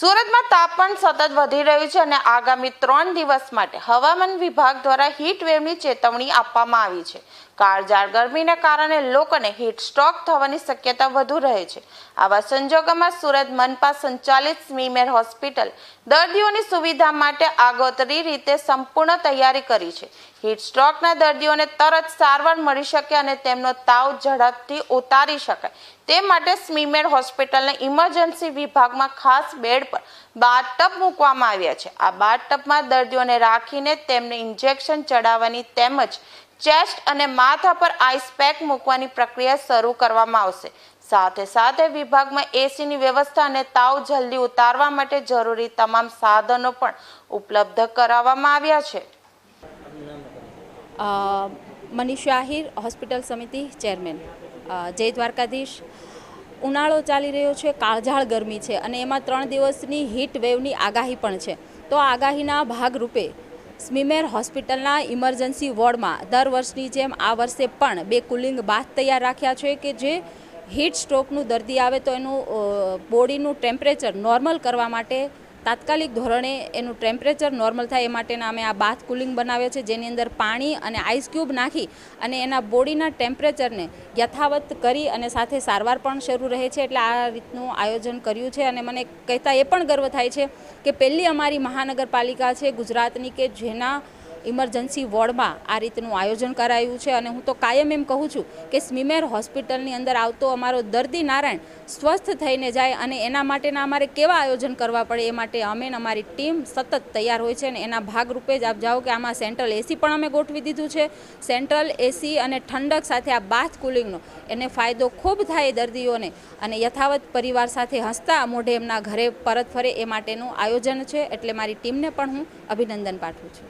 તાપમાન સતત વધી રહ્યું છે અને આગામી ત્રણ દિવસ માટે હવામાન વિભાગ દ્વારા હીટ વેવની ચેતવણી આપવામાં આવી છે. કાળઝાળ ગરમીને કારણે લોકોને હીટ સ્ટ્રોક થવાની શક્યતા વધુ રહે છે. આવા સંજોગોમાં સુરત મનપા સંચાલિત સ્મીમેર હોસ્પિટલ દર્દીઓની સુવિધા માટે આગોતરી રીતે સંપૂર્ણ તૈયારી કરી છે. હીટ સ્ટ્રોકના દર્દીઓને તરત સારવાર મળી શકે અને તેમનો તાવ ઝડપથી ઉતારી શકાય તે માટે સ્મીમેડ હોસ્પિટલના ઇમરજન્સી વિભાગમાં ખાસ બેડ પર બાથટબ મૂકવામાં આવ્યા છે. આ બાથટબમાં દર્દીઓને રાખીને તેમને ઇન્જેક્શન ચડાવવાની તેમજ ચેસ્ટ અને માથા પર આઈસ પેક મૂકવાની પ્રક્રિયા શરૂ કરવામાં આવશે. સાથે સાથે વિભાગમાં એસીની વ્યવસ્થા અને તાવ જલ્દી ઉતારવા માટે જરૂરી તમામ સાધનો પણ ઉપલબ્ધ કરાવવામાં આવ્યા છે. મનીષ આહિર હોસ્પિટલ સમિતિ ચેરમેન. જય દ્વારકાધીશ. ઉનાળો ચાલી રહ્યો છે, કાળઝાળ ગરમી છે અને એમાં ત્રણ દિવસની હીટ વેવની આગાહી પણ છે. તો આગાહીના ભાગરૂપે સ્મીમેર હોસ્પિટલના ઇમરજન્સી વોર્ડમાં દર વર્ષની જેમ આ વર્ષે પણ બે કુલિંગ બાથ તૈયાર રાખ્યા છે કે જે હીટ સ્ટ્રોકનું દર્દી આવે તો એનું બોડીનું ટેમ્પરેચર નોર્મલ કરવા માટે તાત્કાલિક ધોરણે એનું ટેમ્પરેચર નોર્મલ થાય એ માટેના અમે આ બાથ કુલિંગ બનાવ્યા છે, જેની અંદર પાણી અને આઈસ ક્યુબ નાખી અને એના બોડીના ટેમ્પરેચરને યથાવત કરી અને સાથે સારવાર પણ શરૂ રહે છે. એટલે આ રીતનું આયોજન કર્યું છે અને મને કહેતા એ પણ ગર્વ થાય છે કે પહેલી અમારી મહાનગરપાલિકા છે ગુજરાતની કે જેના ઇમરજન્સી વોર્ડમાં આ રીતનું આયોજન કરાયું છે અને હું તો કાયમ એમ કહું છું કે સ્મીમેર હોસ્પિટલની અંદર આવતો અમારો દર્દી નારાયણ સ્વસ્થ થઈને જાય અને એના માટેના અમારે કેવા આયોજન કરવા પડે એ માટે અમે અમારી ટીમ સતત તૈયાર હોય છે અને એના ભાગરૂપે જ આપ જાઓ કે આમાં સેન્ટ્રલ એસી પણ અમે ગોઠવી દીધું છે. સેન્ટ્રલ એસી અને ઠંડક સાથે આ બાથ કુલિંગનો એને ફાયદો ખૂબ થાય દર્દીઓને અને યથાવત પરિવાર સાથે હસતા મોઢે એમના ઘરે પરત ફરે એ માટેનું આયોજન છે. એટલે મારી ટીમને પણ હું અભિનંદન પાઠવું છું.